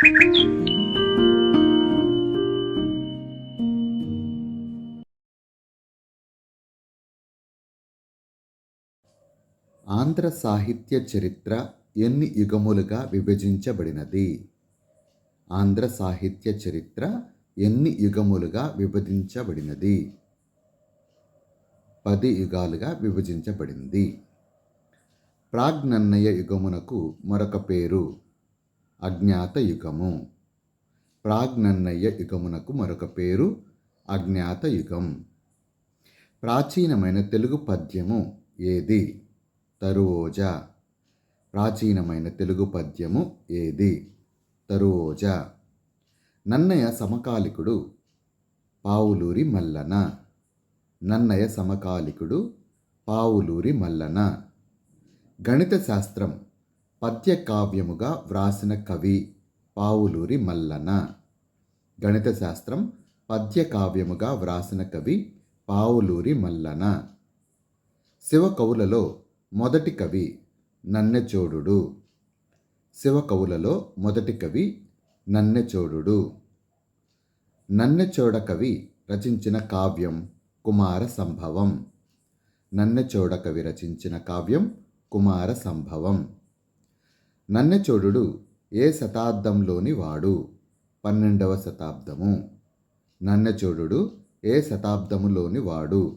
ఆంధ్ర సాహిత్య చరిత్ర ఎన్ని యుగములుగా విభజించబడినది? ఆంధ్ర సాహిత్య చరిత్ర ఎన్ని యుగములుగా విభజించబడినది? పది యుగాలుగా విభజించబడింది. ప్రాగ్నన్నయ యుగమునకు మరొక పేరు అజ్ఞాత యుగము ప్రాజ్ఞన్నయ్య యుగమునకు మరొక పేరు అజ్ఞాత యుగం ప్రాచీనమైన తెలుగు పద్యము ఏది? తరువోజ. ప్రాచీనమైన తెలుగు పద్యము ఏది? తరువోజ. నన్నయ సమకాలికుడు పావులూరి మల్లన. నన్నయ సమకాలికుడు పావులూరి మల్లన. గణిత శాస్త్రం పద్య కావ్యముగా వ్రాసిన కవి పావులూరి మల్లన గణిత శాస్త్రం పద్య కావ్యముగా వ్రాసిన కవి పావులూరి మల్లన శివకవులలో మొదటి కవి నన్నెచోడు శివకవులలో మొదటి కవి నన్నెచోడుడు. నన్నెచోడ కవి రచించిన కావ్యం కుమార సంభవం. నన్నెచోడ కవి రచించిన కావ్యం కుమార సంభవం. నన్నెచోడు ఏ శతాబ్దంలోని వాడు? పన్నెండవ శతాబ్దము. నన్నెచోడు ఏ శతాబ్దములోని వాడు?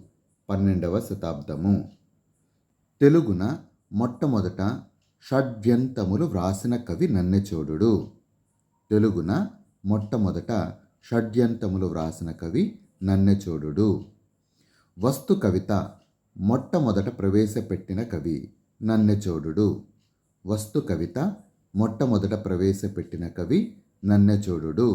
పన్నెండవ శతాబ్దము. తెలుగున మొట్టమొదట షడ్వ్యంతములు వ్రాసిన కవి నన్నెచోడుడు తెలుగున మొట్టమొదట షడ్యంతములు వ్రాసిన కవి నన్నెచోడు వస్తు కవిత మొట్టమొదట ప్రవేశపెట్టిన కవి నన్నెచోడు వస్తు కవిత మొట్టమొదట ప్రవేశపెట్టిన కవి నన్నెచోడు